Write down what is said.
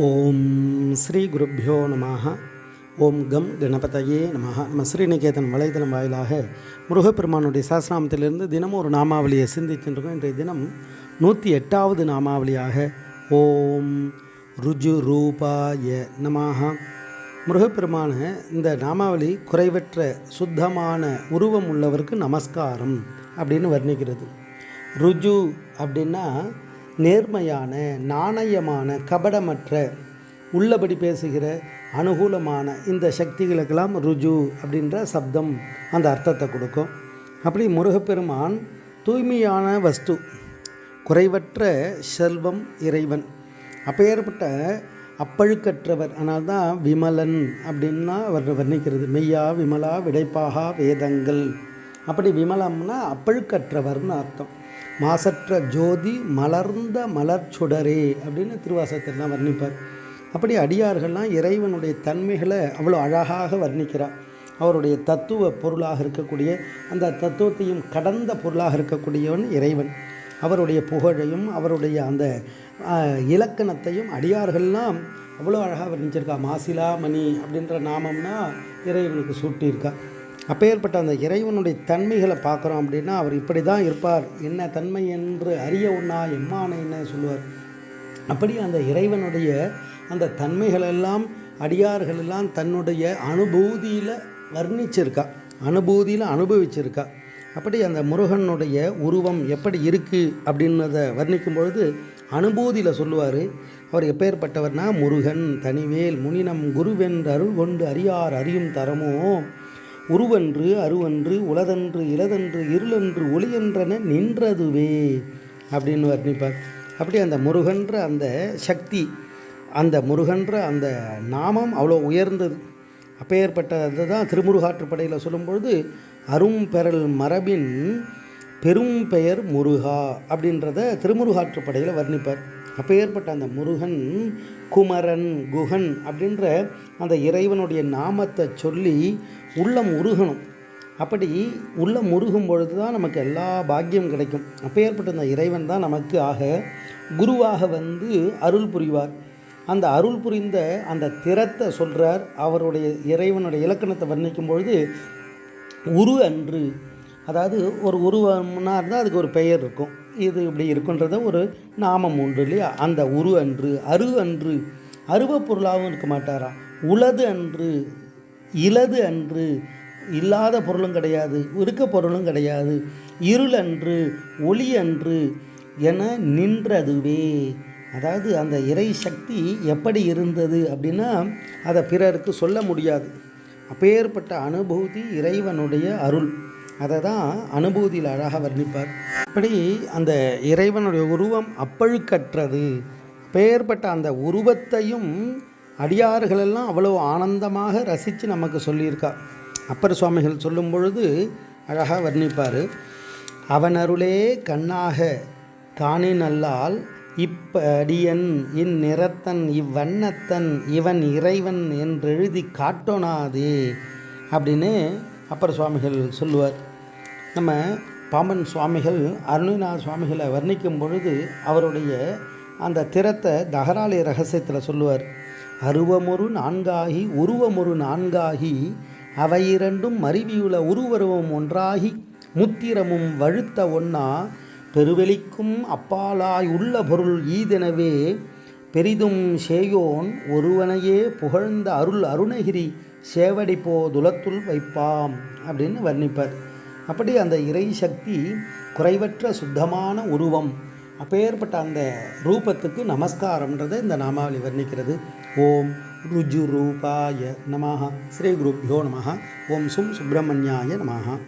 ஓம் ஸ்ரீ குருப்பியோ நம ஓம் கம் கணபதையே நம நம்ம ஸ்ரீநிகேதன் வலைதளம் வாயிலாக முருகப்பெருமானுடைய சாஸ்திராமத்திலிருந்து தினமும் ஒரு நாமாவளியை சிந்திச்சுருக்கோம் இன்றைய தினம் நூற்றி எட்டாவது நாமாவளியாக ஓம் ருஜு ரூபாய நமாக முருகப்பெருமான இந்த நாமாவளி குறைவற்ற சுத்தமான உருவம் உள்ளவருக்கு நமஸ்காரம் அப்படின்னு வர்ணிக்கிறது. ருஜு அப்படின்னா நேர்மையான நாணயமான கபடமற்ற உள்ளபடி பேசுகிற அனுகூலமான இந்த சக்திகளுக்கெல்லாம் ருஜு அப்படின்ற சப்தம் அந்த அர்த்தத்தை கொடுக்கும். அப்படி முருகப்பெருமான் தூய்மையான வஸ்து குறைவற்ற செல்வம் இறைவன் அப்பேற்பட்ட அப்பழுக்கற்றவர். ஆனால் தான் விமலன் அப்படின்னா அவர் வர்ணிக்கிறது. மெய்யா விமலா விடைப்பாகா வேதங்கள். அப்படி விமலம்னா அப்பழுக்கற்றவர்னு அர்த்தம். மாசற்ற ஜோதி மலர்ந்த மலர் சுடரே அப்படின்னு திருவாசகத்திலாம் வர்ணிப்பார். அப்படி அடியார்கள்லாம் இறைவனுடைய தன்மைகளை அவ்வளோ அழகாக வர்ணிக்கிறார். அவருடைய தத்துவ பொருளாக இருக்கக்கூடிய அந்த தத்துவத்தையும் கடந்த பொருளாக இருக்கக்கூடியவன் இறைவன். அவருடைய புகழையும் அவருடைய அந்த இலக்கணத்தையும் அடியார்கள்லாம் அவ்வளோ அழகாக வர்ணிச்சிருக்கா. மாசிலா மணி அப்படின்ற நாமம்னா இறைவனுக்கு சூட்டியிருக்கா. அப்பேற்பட்ட அந்த இறைவனுடைய தன்மைகளை பார்க்குறோம் அப்படின்னா அவர் இப்படி தான் இருப்பார். என்ன தன்மை என்று அறிய உண்ணா எம்மானைன்னு சொல்லுவார். அப்படி அந்த இறைவனுடைய அந்த தன்மைகளெல்லாம் அடியார்களெல்லாம் தன்னுடைய அனுபூதியில் வர்ணிச்சிருக்கா. அனுபூதியில் அனுபவிச்சிருக்கா. அப்படி அந்த முருகனுடைய உருவம் எப்படி இருக்குது அப்படின்றத வர்ணிக்கும் பொழுது அனுபூதியில் சொல்லுவார் அவர் எப்பேற்பட்டவர்னா முருகன் தனிவேல் முனினம் குருவென்று அருள் கொண்டு அறியார் அறியும் தரமோ உருவன்று அருவன்று உளதன்று இளதன்று இருளன்று ஒளியென்றன நின்றதுவே அப்படின்னு வர்ணிப்பார். அப்படி அந்த முருகன்ற அந்த சக்தி அந்த முருகன்ற அந்த நாமம் அவ்வளோ உயர்ந்தது. அப்பேற்பட்டது தான் திருமுருகாற்றுப்படையில் சொல்லும்பொழுது அரும்பெறல் மரபின் பெரும் பெயர் முருகா அப்படின்றத திருமுருகாற்றுப்படையில் வர்ணிப்பார். அப்பேற்பட்ட அந்த முருகன் குமரன் குகன் அப்படின்ற அந்த இறைவனுடைய நாமத்தை சொல்லி உள்ளம் உருகணும். அப்படி உள்ளம் உருகும் பொழுது தான் நமக்கு எல்லா பாக்கியம் கிடைக்கும். அப்பேற்பட்ட அந்த இறைவன் தான் நமக்கு ஆக குருவாக வந்து அருள் புரிவார். அந்த அருள் புரிந்த அந்த திறத்தை சொல்கிறார் அவருடைய இறைவனுடைய இலக்கணத்தை வர்ணிக்கும் பொழுது உரு அன்று அதாவது ஒரு உருவம்னா இருந்தால் அதுக்கு ஒரு பெயர் இருக்கும். இது இப்படி இருக்குன்றத ஒரு நாமம் உண்டு இல்லையா? அந்த உரு அன்று அரு அன்று அருவ பொருளாகவும் இருக்க மாட்டாராம் உளது அன்று இலது அன்று இல்லாத பொருளும் கிடையாது இருக்க பொருளும் கிடையாது. இருள் அன்று ஒளி அன்று என நின்றதுவே. அதாவது அந்த இறை சக்தி எப்படி இருந்தது அப்படின்னா அதை பிறருக்கு சொல்ல முடியாது. அப்பேற்பட்ட அனுபூதி இறைவனுடைய அருள். அதை தான் அனுபூதியில் அழகாக வர்ணிப்பார். அப்படி அந்த இறைவனுடைய உருவம் அப்பழுக்கற்றது. பெயர்பட்ட அந்த உருவத்தையும் அடியார்களெல்லாம் அவ்வளோ ஆனந்தமாக ரசித்து நமக்கு சொல்லியிருக்கா அப்பர் சுவாமிகள் சொல்லும் பொழுது அழகாக வர்ணிப்பார். அவன் அருளே கண்ணாக தானே நல்லால் இப்படியன் இந்நிறத்தன் இவ்வண்ணத்தன் இவன் இறைவன் என்றெழுதி காட்டோனாதே அப்படின்னு அப்பர் சுவாமிகள் சொல்லுவார். நம்ம பாமன் சுவாமிகள் அருணிநாத சுவாமிகளை வர்ணிக்கும் பொழுது அவருடைய அந்த திறத்தை தகராளி ரகசியத்தில் சொல்லுவார். அருவமொரு நான்காகி உருவமொரு நான்காகி அவை இரண்டும் மருவியுள்ள உருவருவம் ஒன்றாகி முத்திரமும் வழுத்த ஒன்னா பெருவெளிக்கும் அப்பாலாய் உள்ள பொருள் ஈதெனவே பெரிதும் சேயோன் ஒருவனையே புகழ்ந்த அருள் அருணகிரி சேவடி போதுலத்துள் வைப்பாம் அப்படின்னு வர்ணிப்பார். அப்படி அந்த இறை சக்தி குறைவற்ற சுத்தமான உருவம் அப்பேற்பட்ட அந்த ரூபத்துக்கு நமஸ்காரம்ன்றதை இந்த நாமாவளி வர்ணிக்கிறது. ஓம் ருஜு ரூபாய நமஹா. ஸ்ரீ குருப்யோ நமஹா. ஓம் சும் சுப்பிரமணியாய நமஹா.